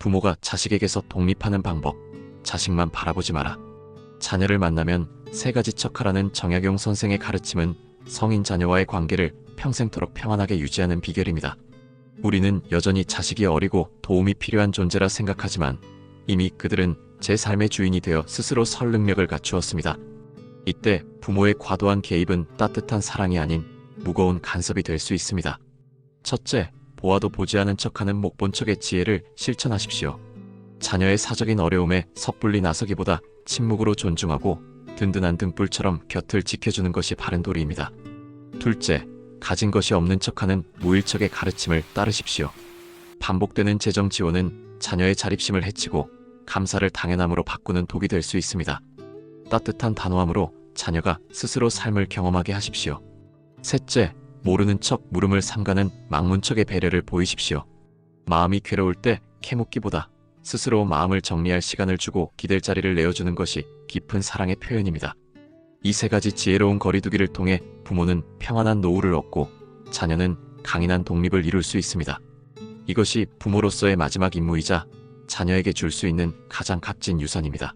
부모가 자식에게서 독립하는 방법. 자식만 바라보지 마라. 자녀를 만나면 세 가지 척하라는 정약용 선생의 가르침은 성인 자녀와의 관계를 평생토록 평안하게 유지하는 비결입니다. 우리는 여전히 자식이 어리고 도움이 필요한 존재라 생각하지만 이미 그들은 제 삶의 주인이 되어 스스로 설 능력을 갖추었습니다. 이때 부모의 과도한 개입은 따뜻한 사랑이 아닌 무거운 간섭이 될 수 있습니다. 첫째, 보아도 보지 않은 척하는 목본 척의 지혜를 실천하십시오. 자녀의 사적인 어려움에 섣불리 나서기보다 침묵으로 존중하고 든든한 등불처럼 곁을 지켜주는 것이 바른 도리입니다. 둘째, 가진 것이 없는 척하는 무일척의 가르침을 따르십시오. 반복되는 재정 지원은 자녀의 자립심을 해치고 감사를 당연함으로 바꾸는 독이 될 수 있습니다. 따뜻한 단호함으로 자녀가 스스로 삶을 경험하게 하십시오. 셋째, 모르는 척 물음을 삼가는 망문척의 배려를 보이십시오. 마음이 괴로울 때 캐묻기보다 스스로 마음을 정리할 시간을 주고 기댈 자리를 내어주는 것이 깊은 사랑의 표현입니다. 이 세 가지 지혜로운 거리두기를 통해 부모는 평안한 노후를 얻고 자녀는 강인한 독립을 이룰 수 있습니다. 이것이 부모로서의 마지막 임무이자 자녀에게 줄 수 있는 가장 값진 유산입니다.